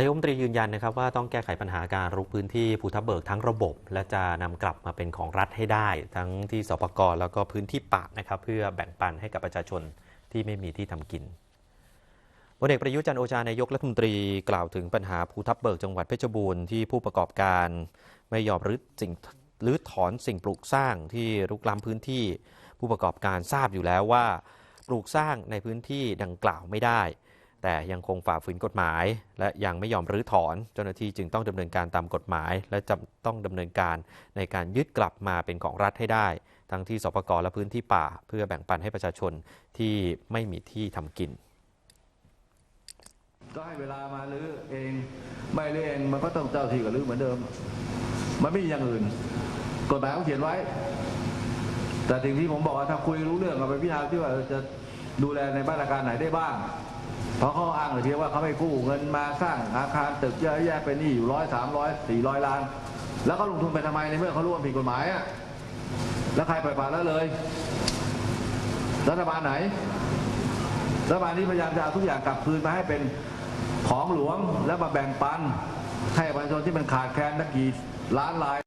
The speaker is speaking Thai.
นายกรัฐมนตรียืนยันนะครับว่าต้องแก้ไขปัญหาการรุกพื้นที่ภูทับเบิกทั้งระบบ และจะนำกลับมาเป็นของรัฐให้ได้ ทั้งที่สปกรแล้วก็พื้นที่ป่านะครับเพื่อแบ่งปันให้กับประชาชนที่ไม่มีที่ทำกินพลเอกประยุจันโอชานายกรัฐมนตรีกล่าวถึงปัญหาภูทับเบิกจังหวัดเพชรบูรณ์ที่ผู้ประกอบการไม่ยอมรื้อสิ่งรื้อถอนสิ่งปลูกสร้างที่รุกล้ำพื้นที่ผู้ประกอบการทราบอยู่แล้วว่า ปลูกสร้างในพื้นที่ดังกล่าวไม่ได้ แต่ยังคงฝ่าฝืนกฎหมาย และยังไม่ยอมรื้อถอน เจ้าหน้าที่จึงต้องดำเนินการตามกฎหมาย และจะต้องดำเนินการในการยึดกลับมาเป็นของรัฐให้ได้ ทั้งที่สปกรและพื้นที่ป่า เพื่อแบ่งปันให้ประชาชนที่ไม่มีที่ทำกินก็ให้เวลามาลื้อเองไม่ลื้อเองมันก็ต้องเจ้าที่กับลื้อเหมือนเดิม มันไม่มีอย่างอื่นกฎหมายเขาเขียนไว้ แต่สิ่งที่ผมบอกว่าถ้าคุยรู้เรื่องเราไปพิจารณาที่ว่าจะ ดูแลในมาตรการไหนได้บ้าง เพราะเขาอ้างแต่เพีว่าเขาไม่กู้เงินมาสร้างอาคารตึกเยอะแยะเป็นหนี้อยู่ร้อยสามร้อยสี่ร้อยล้าน แล้วก็ลงทุนไปทำไมในเมื่อเขารู้ว่าผิดกฎหมายอะแล้วใครปล่อยปละละเลย รัฐบาลไหน รัฐบาลนี้พยายามจะเอาทุกอย่างกลับคืนมาให้เป็นของหลวงแล้วมาแบ่งปันให้ประชาชนที่มันขาดแคลนนักกี่ล้านราย